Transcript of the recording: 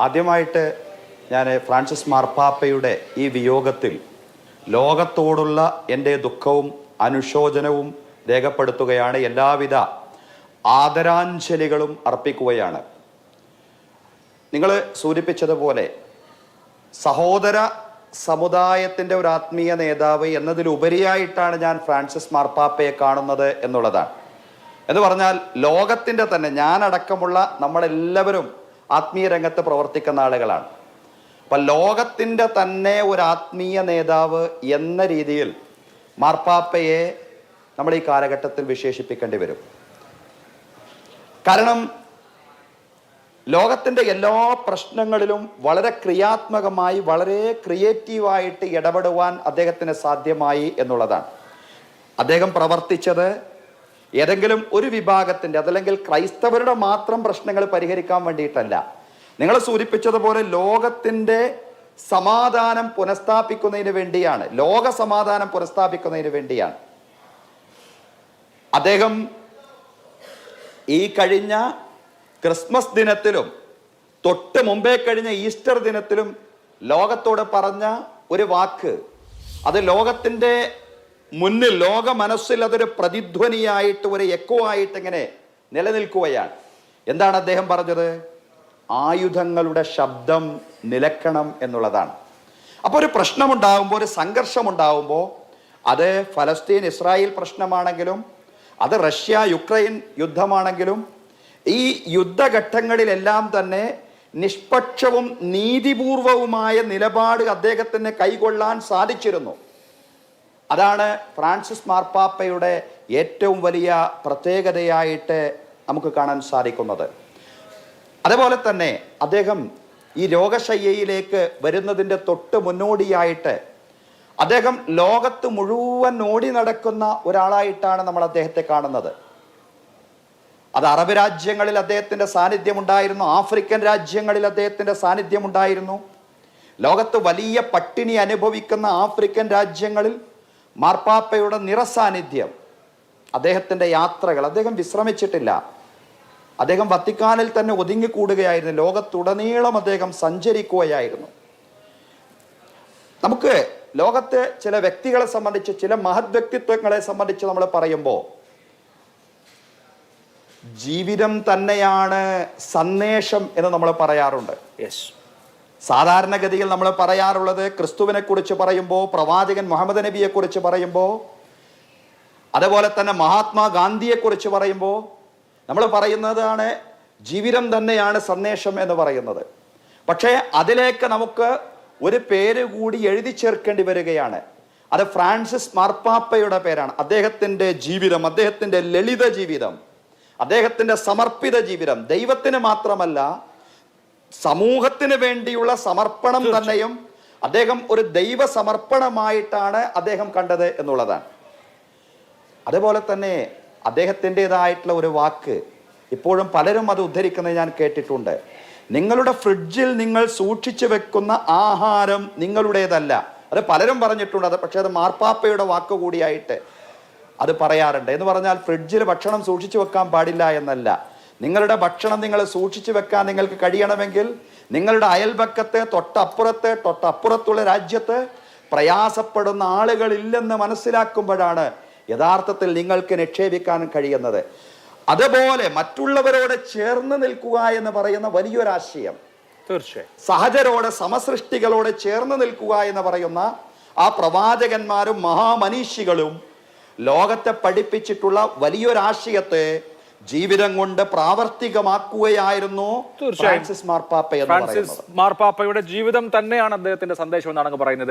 ആദ്യമായിട്ട് ഞാൻ ഫ്രാൻസിസ് മാർപ്പാപ്പയുടെ ഈ വിയോഗത്തിൽ ലോകത്തോടുള്ള എന്റെ ദുഃഖവും അനുശോചനവും രേഖപ്പെടുത്തുകയാണ്. എല്ലാവിധ ആദരാഞ്ജലികളും അർപ്പിക്കുകയാണ്. നിങ്ങൾ സൂചിപ്പിച്ചതുപോലെ സഹോദര സമുദായത്തിന്റെ ഒരു ആത്മീയ നേതാവ് എന്നതിലുപരിയായിട്ടാണ് ഞാൻ ഫ്രാൻസിസ് മാർപ്പാപ്പയെ കാണുന്നത് എന്നുള്ളതാണ്. എന്ന് പറഞ്ഞാൽ ലോകത്തിന്റെ തന്നെ ഞാനടക്കമുള്ള നമ്മളെല്ലാവരും ആത്മീയ രംഗത്ത് പ്രവർത്തിക്കുന്ന ആളുകളാണ്. അപ്പം ലോകത്തിന്റെ തന്നെ ഒരു ആത്മീയ നേതാവ് എന്ന രീതിയിൽ മാർപ്പാപ്പയെ നമ്മൾ ഈ കാലഘട്ടത്തിൽ വിശേഷിപ്പിക്കേണ്ടി വരും. കാരണം ലോകത്തിന്റെ എല്ലാ പ്രശ്നങ്ങളിലും വളരെ ക്രിയാത്മകമായി വളരെ ക്രിയേറ്റീവായിട്ട് ഇടപെടുവാൻ അദ്ദേഹത്തിന് സാധ്യമായി എന്നുള്ളതാണ്. അദ്ദേഹം പ്രവർത്തിച്ചത് ഏതെങ്കിലും ഒരു വിഭാഗത്തിന്റെ അതല്ലെങ്കിൽ ക്രൈസ്തവരുടെ മാത്രം പ്രശ്നങ്ങൾ പരിഹരിക്കാൻ വേണ്ടിയിട്ടല്ല. നിങ്ങൾ സൂചിപ്പിച്ചതുപോലെ ലോകത്തിന്റെ സമാധാനം പുനഃസ്ഥാപിക്കുന്നതിന് വേണ്ടിയാണ്. ലോക സമാധാനം പുനഃസ്ഥാപിക്കുന്നതിന് വേണ്ടിയാണ്. അദ്ദേഹം ഈ കഴിഞ്ഞ ക്രിസ്മസ് ദിനത്തിലും തൊട്ട് മുമ്പേ കഴിഞ്ഞ ഈസ്റ്റർ ദിനത്തിലും ലോകത്തോട് പറഞ്ഞ ഒരു വാക്ക്. അത് ലോകത്തിന്റെ മുന്നിൽ ലോക മനസ്സിൽ അതൊരു പ്രതിധ്വനിയായിട്ട് ഒരു എക്കോ ആയിട്ട് ഇങ്ങനെ നിലനിൽക്കുകയാണ്. എന്താണ് അദ്ദേഹം പറഞ്ഞത്? ആയുധങ്ങളുടെ ശബ്ദം നിലക്കണം എന്നുള്ളതാണ്. അപ്പോൾ ഒരു പ്രശ്നമുണ്ടാകുമ്പോൾ ഒരു സംഘർഷമുണ്ടാകുമ്പോൾ അത് ഫലസ്തീൻ ഇസ്രായേൽ പ്രശ്നമാണെങ്കിലും അത് റഷ്യ യുക്രൈൻ യുദ്ധമാണെങ്കിലും ഈ യുദ്ധഘട്ടങ്ങളിലെല്ലാം തന്നെ നിഷ്പക്ഷവും നീതിപൂർവവുമായ നിലപാട് അദ്ദേഹത്തിന് കൈകൊള്ളാൻ സാധിച്ചിരുന്നു. അതാണ് ഫ്രാൻസിസ് മാർപ്പാപ്പയുടെ ഏറ്റവും വലിയ പ്രത്യേകതയായിട്ട് നമുക്ക് കാണാൻ സാധിക്കുന്നത്. അതേപോലെ തന്നെ അദ്ദേഹം ഈ രോഗശയ്യയിലേക്ക് വരുന്നതിന്റെ തൊട്ട് മുന്നോടിയായിട്ട് അദ്ദേഹം ലോകത്ത് മുഴുവൻ ഓടി നടക്കുന്ന ഒരാളായിട്ടാണ് നമ്മൾ അദ്ദേഹത്തെ കാണുന്നത്. അത് അറബ് രാജ്യങ്ങളിൽ അദ്ദേഹത്തിന്റെ സാന്നിധ്യം ഉണ്ടായിരുന്നു ആഫ്രിക്കൻ രാജ്യങ്ങളിൽ അദ്ദേഹത്തിന്റെ സാന്നിധ്യം ഉണ്ടായിരുന്നു ലോകത്ത് വലിയ പട്ടിണി അനുഭവിക്കുന്ന ആഫ്രിക്കൻ രാജ്യങ്ങളിൽ മാർപ്പാപ്പയുടെ നിറസാന്നിധ്യം അദ്ദേഹത്തിന്റെ യാത്രകൾ അദ്ദേഹം വിശ്രമിച്ചിട്ടില്ല. അദ്ദേഹം വത്തിക്കാനിൽ തന്നെ ഒതുങ്ങിക്കൂടുകയായിരുന്നു. ലോകത്തുടനീളം അദ്ദേഹം സഞ്ചരിക്കുകയായിരുന്നു. നമുക്ക് ലോകത്തെ ചില വ്യക്തികളെ സംബന്ധിച്ച് ചില മഹത് വ്യക്തിത്വങ്ങളെ സംബന്ധിച്ച് നമ്മൾ പറയുമ്പോൾ ജീവിതം തന്നെയാണ് സന്ദേശം എന്ന് നമ്മൾ പറയാറുണ്ട്. യെസ് സാധാരണഗതിയിൽ നമ്മൾ പറയാറുള്ളത് ക്രിസ്തുവിനെ കുറിച്ച് പറയുമ്പോൾ പ്രവാചകൻ മുഹമ്മദ് നബിയെ കുറിച്ച് പറയുമ്പോൾ അതുപോലെ തന്നെ മഹാത്മാഗാന്ധിയെ കുറിച്ച് പറയുമ്പോൾ നമ്മൾ പറയുന്നതാണ് ജീവിതം തന്നെയാണ് സന്ദേശം എന്ന് പറയുന്നത്. പക്ഷേ അതിലേക്ക് നമുക്ക് ഒരു പേര് കൂടി എഴുതി ചേർക്കേണ്ടി വരികയാണ്. അത് ഫ്രാൻസിസ് മാർപ്പാപ്പയുടെ പേരാണ്. അദ്ദേഹത്തിന്റെ ജീവിതം അദ്ദേഹത്തിന്റെ ലളിത ജീവിതം അദ്ദേഹത്തിന്റെ സമർപ്പിത ജീവിതം ദൈവത്തിന് മാത്രമല്ല സമൂഹത്തിന് വേണ്ടിയുള്ള സമർപ്പണം തന്നെയും അദ്ദേഹം ഒരു ദൈവ സമർപ്പണമായിട്ടാണ് അദ്ദേഹം കണ്ടത് എന്നുള്ളതാണ്. അതുപോലെ തന്നെ അദ്ദേഹത്തിന്റെതായിട്ടുള്ള ഒരു വാക്ക് ഇപ്പോഴും പലരും അത് ഉദ്ധരിക്കുന്നത് ഞാൻ കേട്ടിട്ടുണ്ട്. നിങ്ങളുടെ ഫ്രിഡ്ജിൽ നിങ്ങൾ സൂക്ഷിച്ചു വെക്കുന്ന ആഹാരം നിങ്ങളുടേതല്ല. അത് പലരും പറഞ്ഞിട്ടുണ്ട്. അത് പക്ഷേ അത് മാർപ്പാപ്പയുടെ വാക്ക് കൂടിയായിട്ട് അത് പറയാറുണ്ട്. എന്ന് പറഞ്ഞാൽ ഫ്രിഡ്ജിൽ ഭക്ഷണം സൂക്ഷിച്ചു വെക്കാൻ പാടില്ല എന്നല്ല. നിങ്ങളുടെ ഭക്ഷണം നിങ്ങൾ സൂക്ഷിച്ചു വെക്കാൻ നിങ്ങൾക്ക് കഴിയണമെങ്കിൽ നിങ്ങളുടെ അയൽപക്കത്തെ തൊട്ടപ്പുറത്ത് തൊട്ടപ്പുറത്തുള്ള രാജ്യത്ത് പ്രയാസപ്പെടുന്ന ആളുകളില്ലെന്ന് മനസ്സിലാക്കുമ്പോഴാണ് യഥാർത്ഥത്തിൽ നിങ്ങൾക്ക് നിക്ഷേപിക്കാൻ കഴിയുന്നത്. അതുപോലെ മറ്റുള്ളവരോട് ചേർന്ന് നിൽക്കുക എന്ന് പറയുന്ന വലിയൊരാശയം തീർച്ചയായും. സഹജരോട് സമസൃഷ്ടികളോട് ചേർന്ന് നിൽക്കുക എന്ന് പറയുന്ന ആ പ്രവാചകന്മാരും മഹാമനീഷികളും ലോകത്തെ പഠിപ്പിച്ചിട്ടുള്ള വലിയൊരാശയത്തെ ജീവിതം കൊണ്ട് പ്രാവർത്തികമാക്കുകയായിരുന്നു. ഫ്രാൻസിസ് മാർപ്പാപ്പ എന്ന് ഫ്രാൻസിസ് മാർപ്പാപ്പയുടെ ജീവിതം തന്നെയാണ് അദ്ദേഹത്തിന്റെ സന്ദേശം എന്നാണ് പറയുന്നത്